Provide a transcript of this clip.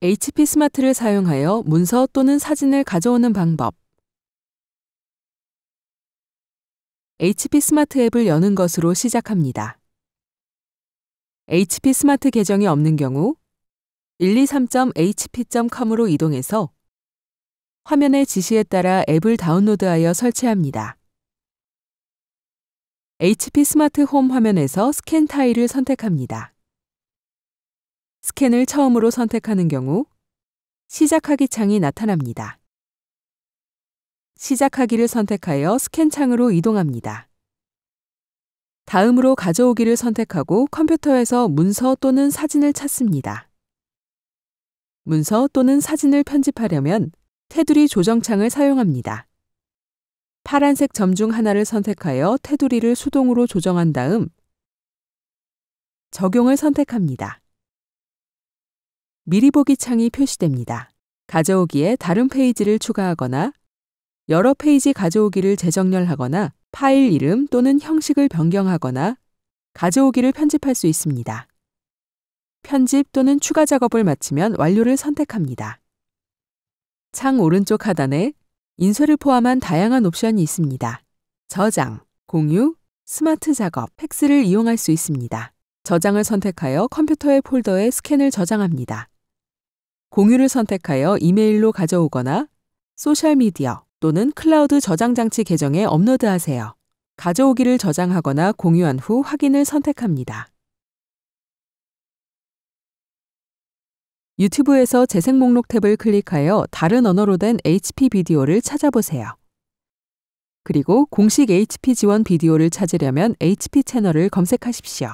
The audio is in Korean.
HP 스마트를 사용하여 문서 또는 사진을 가져오는 방법. HP 스마트 앱을 여는 것으로 시작합니다. HP 스마트 계정이 없는 경우 123.hp.com으로 이동해서 화면의 지시에 따라 앱을 다운로드하여 설치합니다. HP 스마트 홈 화면에서 스캔 타일을 선택합니다. 스캔을 처음으로 선택하는 경우 시작하기 창이 나타납니다. 시작하기를 선택하여 스캔 창으로 이동합니다. 다음으로 가져오기를 선택하고 컴퓨터에서 문서 또는 사진을 찾습니다. 문서 또는 사진을 편집하려면 테두리 조정창을 사용합니다. 파란색 점 중 하나를 선택하여 테두리를 수동으로 조정한 다음 적용을 선택합니다. 미리 보기 창이 표시됩니다. 가져오기에 다른 페이지를 추가하거나 여러 페이지 가져오기를 재정렬하거나 파일 이름 또는 형식을 변경하거나 가져오기를 편집할 수 있습니다. 편집 또는 추가 작업을 마치면 완료를 선택합니다. 창 오른쪽 하단에 인쇄를 포함한 다양한 옵션이 있습니다. 저장, 공유, 스마트 작업, 팩스를 이용할 수 있습니다. 저장을 선택하여 컴퓨터의 폴더에 스캔을 저장합니다. 공유를 선택하여 이메일로 가져오거나 소셜미디어 또는 클라우드 저장 장치 계정에 업로드하세요. 가져오기를 저장하거나 공유한 후 확인을 선택합니다. 유튜브에서 재생 목록 탭을 클릭하여 다른 언어로 된 HP 비디오를 찾아보세요. 그리고 공식 HP 지원 비디오를 찾으려면 HP 채널을 검색하십시오.